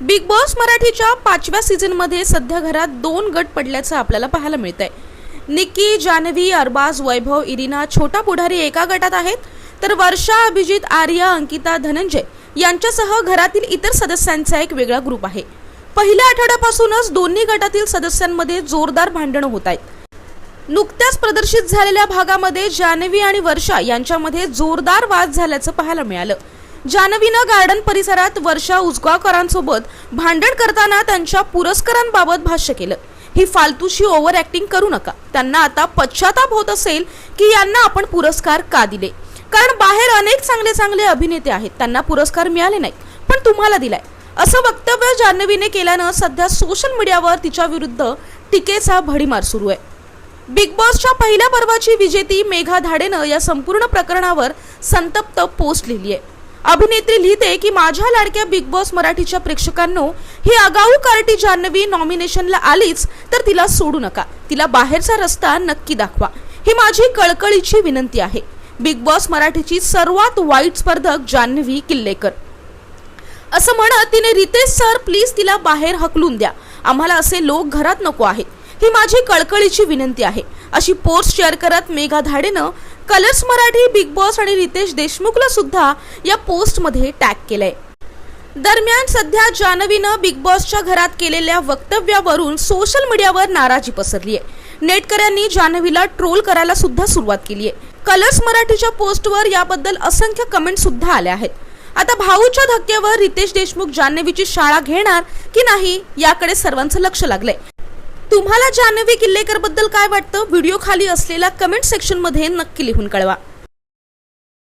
Big boss मराठीच्या पाचव्या सीझनमध्ये सध्या घरात दोन गट पडल्याचं आपल्याला पाहायला मिळत आहे निक्की जानवी अरबाज वैभव इरिना छोटा पुढारी एका गटात आहेत. तर वर्षा अभिजित आर्या अंकिता धनंजय यांच्यासह घरातील इतर सदस्यांचा एक वेगळा ग्रुप आहे. पहिल्या आठवड्यापासूनच दोन्ही गटातील सदस्यांमध्ये जोरदार भांडणं होत आहेत. नुकत्याच प्रदर्शित झालेल्या भागामध्ये जानवी आणि वर्षा यांच्यामध्ये जोरदार वाद झाल्याचं पाहायला मिळालं. जानवीनं गार्डन परिसरात वर्षा उजगावकरांसोबत भांडण करताना त्यांच्या पुरस्कारांबाबत भाष्य केलं. ही फालतूशी ओव्हर ऍक्टिंग करू नका. त्यांना आता पश्चाताप होत असेल की यांना आपण पुरस्कार का दिले? कारण बाहेर अनेक चांगले चांगले अभिनेते आहेत. त्यांना पुरस्कार मिळाले नाहीत पण तुम्हाला दिलाय. असं वक्तव्य जान्हवीने केल्यानं सध्या सोशल मीडियावर तिच्या विरुद्ध टीकेचा भडीमार सुरू आहे. बिग बॉसच्या पहिल्या पर्वाची विजेती मेघा धाडेनं या संपूर्ण प्रकरणावर संतप्त पोस्ट लिहिली आहे. अभिनेत्री लिहिते की माझ्या लाडक्या बिग बॉस मराठीच्या प्रेक्षकांनो ही आगाऊ कार्टी जान्हवी नॉमिनेशनला आलीच तर तिला सोडू नका. तिला बाहेरचा रस्ता नक्की दाखवा. ही माझी कळकळीची विनंती आहे. बिग बॉस मराठीची सर्वात वाईट स्पर्धक जान्हवी किल्लेकर. असं म्हणत तिने रितेश सर प्लीज तिला बाहेर हकलून द्या. आम्हाला असे लोक घरात नको आहेत. ही माझी कळकळीची विनंती आहे. अशी पोस्ट शेअर करत मेघा धाडेनं कलर्स मराठी बिग बॉस आणि रितेश देशमुखला सुद्धा या पोस्टमध्ये टॅग केलंय. दरम्यान सध्या जान्हवीनं बिग बॉसच्या घरात केलेल्या वक्तव्यावरून सोशल मीडियावर नाराजी पसरली आहे नेटकऱ्यांनी जान्हवीला ट्रोल करायला सुद्धा सुरुवात केली आहे कलर्स मराठीच्या पोस्टवर याबद्दल असंख्य कमेंट सुद्धा आल्या आहेत. आता भाऊच्या धक्क्यावर रितेश देशमुख जान्हवीची शाळा घेणार की नाही याकडे सर्वांचं लक्ष लागलंय. तुम्हाला जान्हवी किल्लेकरबद्दल काय वाटतं? व्हिडिओ खाली असलेल्या कमेंट सेक्शनमध्ये नक्की लिहून कळवा.